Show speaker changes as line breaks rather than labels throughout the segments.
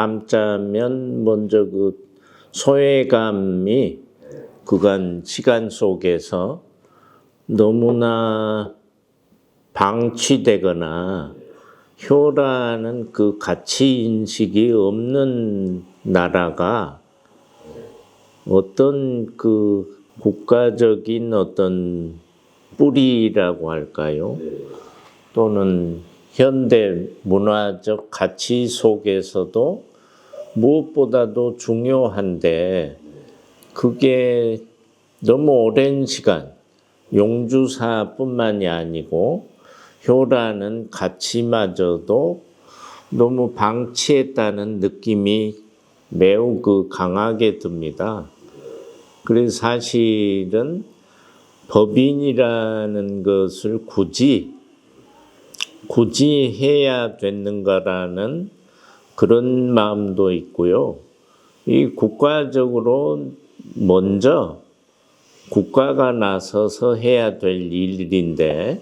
담자면 먼저 그 소외감이 그간 시간 속에서 너무나 방치되거나 효라는 그 가치 인식이 없는 나라가 어떤 그 국가적인 어떤 뿌리라고 할까요? 또는 현대 문화적 가치 속에서도 무엇보다도 중요한데 그게 너무 오랜 시간 용주사뿐만이 아니고 효라는 가치마저도 너무 방치했다는 느낌이 매우 그 강하게 듭니다. 그래서 사실은 법인이라는 것을 굳이 굳이 해야 되는가라는 그런 마음도 있고요. 이 국가적으로 먼저 국가가 나서서 해야 될 일인데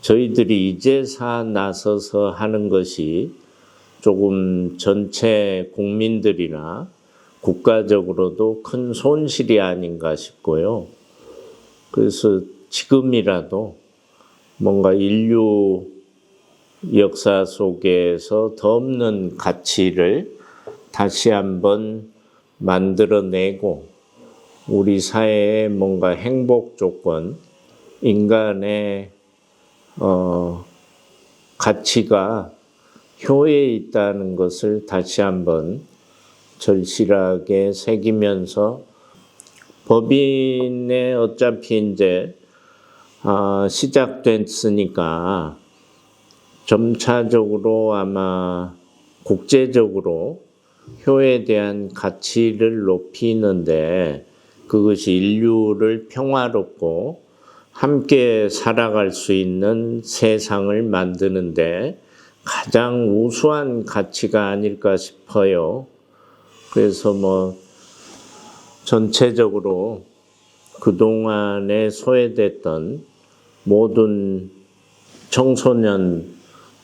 저희들이 이제사 나서서 하는 것이 조금 전체 국민들이나 국가적으로도 큰 손실이 아닌가 싶고요. 그래서 지금이라도 뭔가 인류 역사 속에서 더 없는 가치를 다시 한번 만들어내고 우리 사회의 뭔가 행복 조건, 인간의 어, 가치가 효에 있다는 것을 다시 한번 절실하게 새기면서 법인에 어차피 이제 어, 시작됐으니까 점차적으로 아마 국제적으로 효에 대한 가치를 높이는데 그것이 인류를 평화롭고 함께 살아갈 수 있는 세상을 만드는데 가장 우수한 가치가 아닐까 싶어요. 그래서 뭐 전체적으로 그동안에 소외됐던 모든 청소년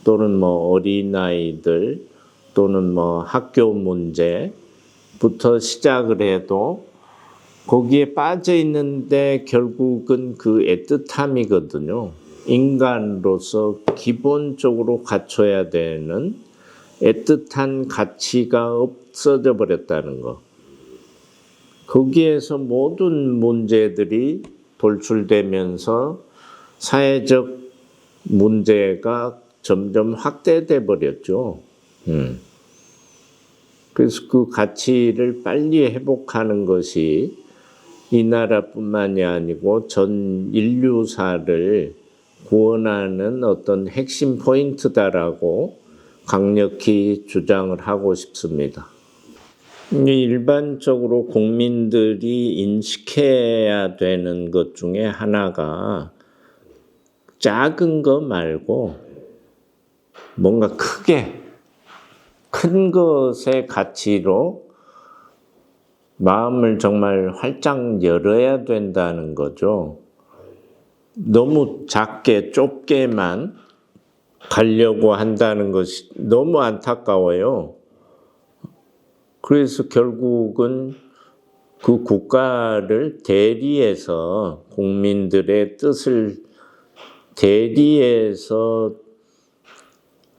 또는 뭐 어린아이들 또는 뭐 학교 문제부터 시작을 해도 거기에 빠져 있는데 결국은 그 애틋함이거든요. 인간으로서 기본적으로 갖춰야 되는 애틋한 가치가 없어져 버렸다는 거. 거기에서 모든 문제들이 돌출되면서 사회적 문제가 점점 확대돼 버렸죠. 음. 그래서 그 가치를 빨리 회복하는 것이 이 나라뿐만이 아니고 전 인류사를 구원하는 어떤 핵심 포인트다라고 강력히 주장을 하고 싶습니다. 일반적으로 국민들이 인식해야 되는 것 중에 하나가 작은 거 말고 뭔가 크게 큰 것의 가치로 마음을 정말 활짝 열어야 된다는 거죠. 너무 작게 좁게만 가려고 한다는 것이 너무 안타까워요. 그래서 결국은 그 국가를 대리해서 국민들의 뜻을 대리해서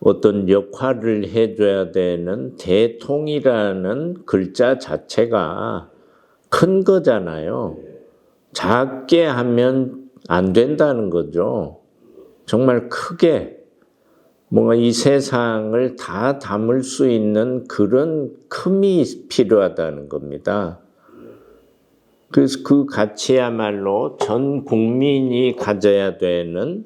어떤 역할을 해줘야 되는 대통이라는 글자 자체가 큰 거잖아요. 작게 하면 안 된다는 거죠. 정말 크게 뭔가 이 세상을 다 담을 수 있는 그런 큼이 필요하다는 겁니다. 그래서 그 가치야말로 전 국민이 가져야 되는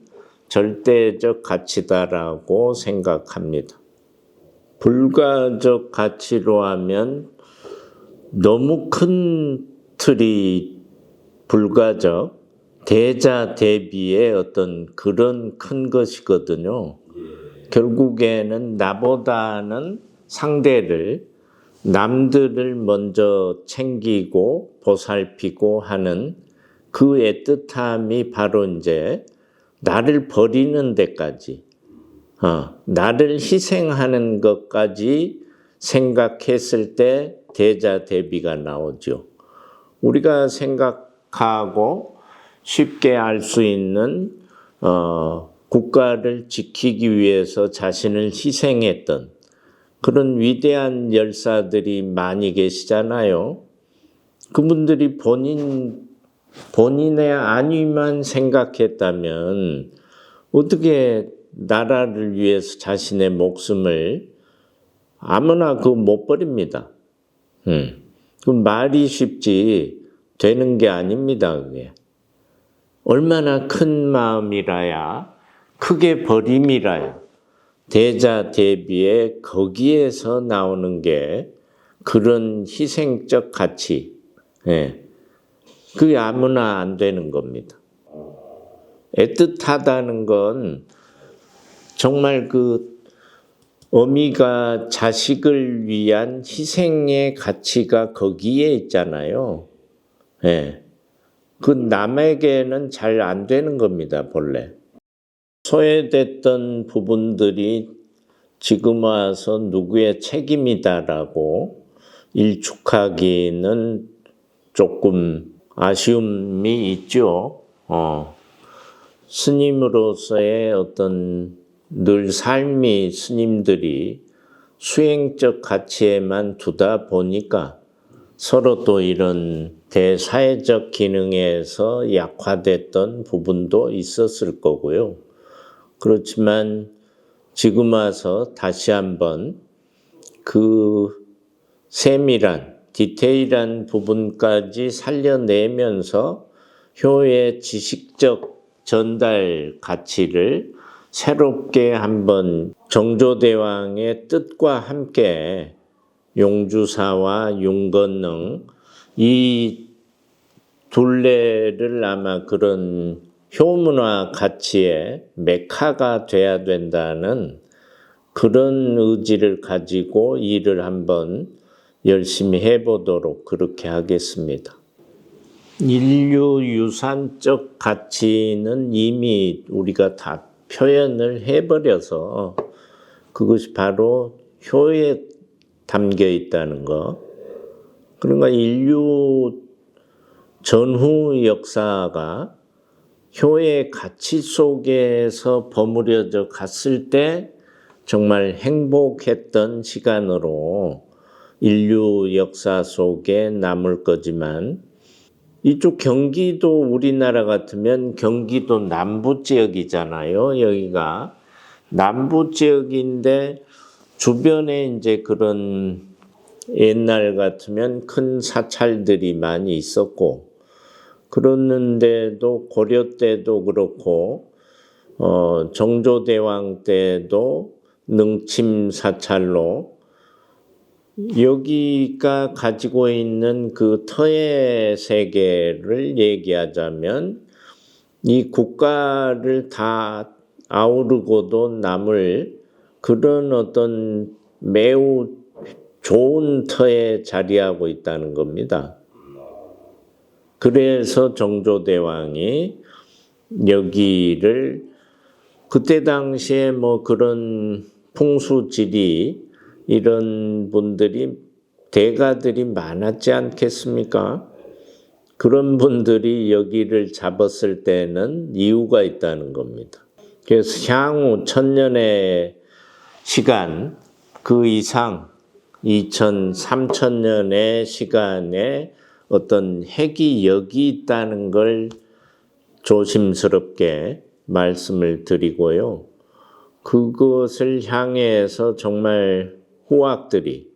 절대적 가치다라고 생각합니다. 불가적 가치로 하면 너무 큰 틀이 불가적, 대자 대비의 어떤 그런 큰 것이거든요. 결국에는 나보다는 상대를 남들을 먼저 챙기고 보살피고 하는 그 애틋함이 바로 이제 나를 버리는 데까지 어, 나를 희생하는 것까지 생각했을 때 대자 대비가 나오죠. 우리가 생각하고 쉽게 알 수 있는 어, 국가를 지키기 위해서 자신을 희생했던 그런 위대한 열사들이 많이 계시잖아요. 그분들이 본인 본인의 안위만 생각했다면 어떻게 나라를 위해서 자신의 목숨을 아무나 그 못 버립니다. 음. 그 말이 쉽지 되는 게 아닙니다. 그게 얼마나 큰 마음이라야 크게 버림이라야 대자 대비에 거기에서 나오는 게 그런 희생적 가치. 예. 그게 아무나 안 되는 겁니다. 애틋하다는 건 정말 그 어미가 자식을 위한 희생의 가치가 거기에 있잖아요. 예. 그 남에게는 잘 안 되는 겁니다, 본래. 소외됐던 부분들이 지금 와서 누구의 책임이다라고 일축하기는 조금 아쉬움이 있죠. 어. 스님으로서의 어떤 늘 삶이 스님들이 수행적 가치에만 두다 보니까 서로 또 이런 대사회적 기능에서 약화됐던 부분도 있었을 거고요. 그렇지만 지금 와서 다시 한번 그 세밀한 디테일한 부분까지 살려내면서 효의 지식적 전달 가치를 새롭게 한번 정조대왕의 뜻과 함께 용주사와 윤건능 이 둘레를 아마 그런 효문화 가치의 메카가 돼야 된다는 그런 의지를 가지고 일을 한번 열심히 해보도록 그렇게 하겠습니다. 인류 유산적 가치는 이미 우리가 다 표현을 해버려서 그것이 바로 효에 담겨 있다는 거. 그러니까 인류 전후 역사가 효의 가치 속에서 버무려져 갔을 때 정말 행복했던 시간으로 인류 역사 속에 남을 거지만 이쪽 경기도 우리나라 같으면 경기도 남부 지역이잖아요. 여기가 남부 지역인데 주변에 이제 그런 옛날 같으면 큰 사찰들이 많이 있었고 그랬는데도 고려 때도 그렇고 어 정조대왕 때도 능침 사찰로 여기가 가지고 있는 그 터의 세계를 얘기하자면 이 국가를 다 아우르고도 남을 그런 어떤 매우 좋은 터에 자리하고 있다는 겁니다. 그래서 정조대왕이 여기를 그때 당시에 뭐 그런 풍수지리 이런 분들이 대가들이 많았지 않겠습니까? 그런 분들이 여기를 잡았을 때는 이유가 있다는 겁니다. 그래서 향후 천년의 시간 그 이상 2천, 3천 년의 시간에 어떤 핵이 여기 있다는 걸 조심스럽게 말씀을 드리고요. 그것을 향해서 정말 후학들이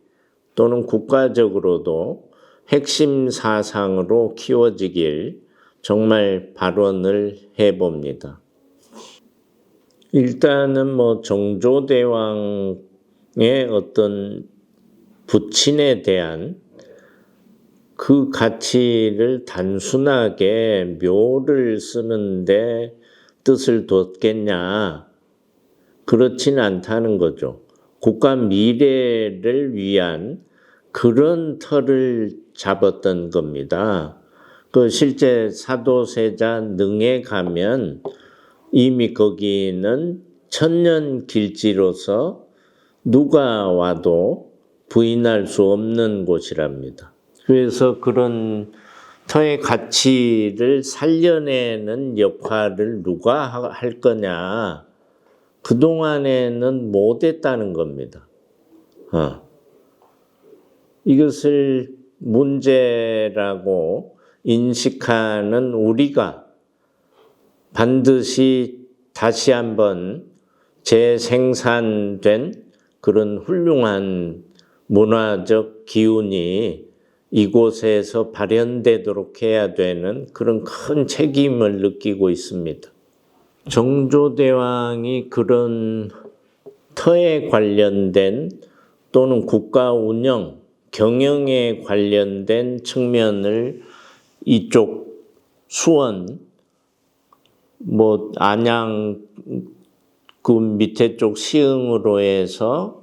또는 국가적으로도 핵심 사상으로 키워지길 정말 발언을 해봅니다. 일단은 뭐 정조대왕의 어떤 부친에 대한 그 가치를 단순하게 묘를 쓰는데 뜻을 뒀겠냐? 그렇진 않다는 거죠. 국가 미래를 위한 그런 틀을 잡았던 겁니다. 그 실제 사도세자 능에 가면 이미 거기는 천년 길지로서 누가 와도 부인할 수 없는 곳이랍니다. 그래서 그런 터의 가치를 살려내는 역할을 누가 하- 할 거냐. 그동안에는 못했다는 겁니다. 어. 이것을 문제라고 인식하는 우리가 반드시 다시 한번 재생산된 그런 훌륭한 문화적 기운이 이곳에서 발현되도록 해야 되는 그런 큰 책임을 느끼고 있습니다. 정조대왕이 그런 터에 관련된 또는 국가 운영, 경영에 관련된 측면을 이쪽 수원, 뭐 안양 그 밑에 쪽 시흥으로 해서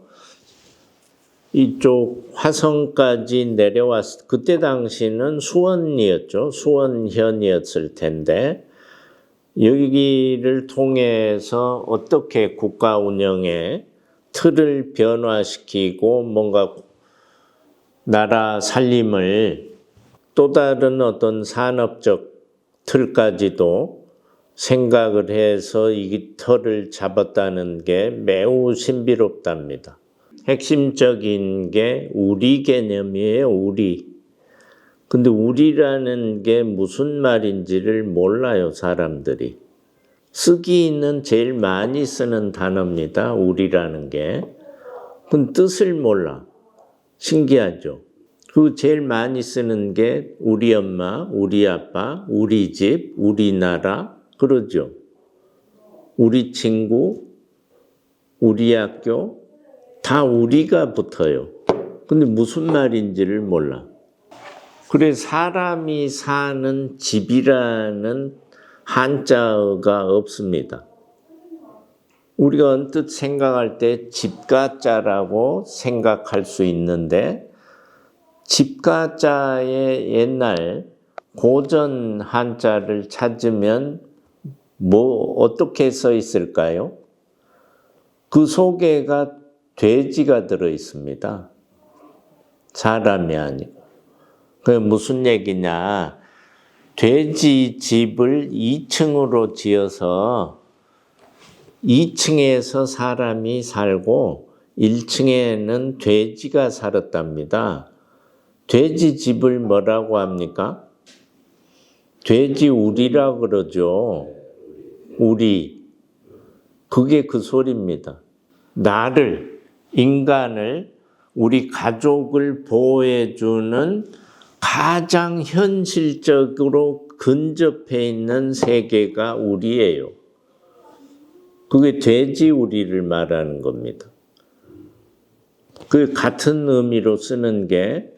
이쪽 화성까지 내려왔 그때 당시는 수원이었죠. 수원현이었을 텐데 여기를 통해서 어떻게 국가 운영의 틀을 변화시키고 뭔가 나라 살림을 또 다른 어떤 산업적 틀까지도 생각을 해서 이 틀을 잡았다는 게 매우 신비롭답니다. 핵심적인 게 우리 개념이에요, 우리. 근데 우리라는 게 무슨 말인지를 몰라요, 사람들이. 쓰기는 제일 많이 쓰는 단어입니다, 우리라는 게. 그 뜻을 몰라. 신기하죠? 그 제일 많이 쓰는 게 우리 엄마, 우리 아빠, 우리 집, 우리나라, 그러죠. 우리 친구, 우리 학교, 다 우리가 붙어요. 근데 무슨 말인지를 몰라. 그래 사람이 사는 집이라는 한자어가 없습니다. 우리가 언뜻 생각할 때 집가자라고 생각할 수 있는데 집가자의 옛날 고전 한자를 찾으면 뭐 어떻게 써 있을까요? 그 속에가 돼지가 들어 있습니다. 사람이 아니고. 그게 무슨 얘기냐? 돼지 집을 2층으로 지어서 2층에서 사람이 살고 1층에는 돼지가 살았답니다. 돼지 집을 뭐라고 합니까? 돼지 우리라 그러죠. 우리. 그게 그 소리입니다. 나를, 인간을, 우리 가족을 보호해주는 가장 현실적으로 근접해 있는 세계가 우리예요. 그게 돼지 우리를 말하는 겁니다. 그 같은 의미로 쓰는 게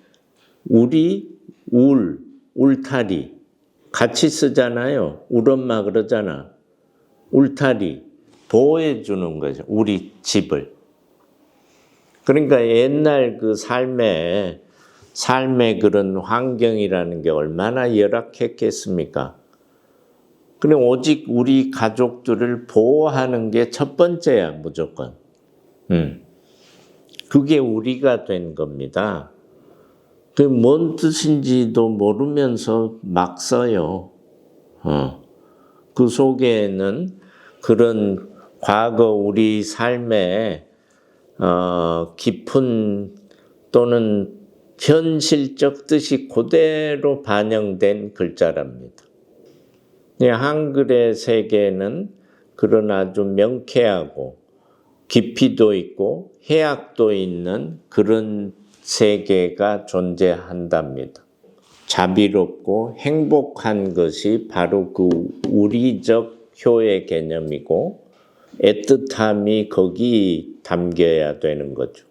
우리, 울, 울타리 같이 쓰잖아요. 울 엄마 그러잖아. 울타리 보호해 주는 거죠. 우리 집을. 그러니까 옛날 그 삶에 삶의 그런 환경이라는 게 얼마나 열악했겠습니까? 그래 오직 우리 가족들을 보호하는 게 첫 번째야 무조건. 음. 그게 우리가 된 겁니다. 그 뭔 뜻인지도 모르면서 막 써요. 어. 그 속에는 그런 과거 우리 삶에 어, 깊은 또는 현실적 뜻이 그대로 반영된 글자랍니다. 이 한글의 세계는 그런 아주 명쾌하고 깊이도 있고 해악도 있는 그런 세계가 존재한답니다. 자비롭고 행복한 것이 바로 그 우리적 효의 개념이고 애틋함이 거기 담겨야 되는 거죠.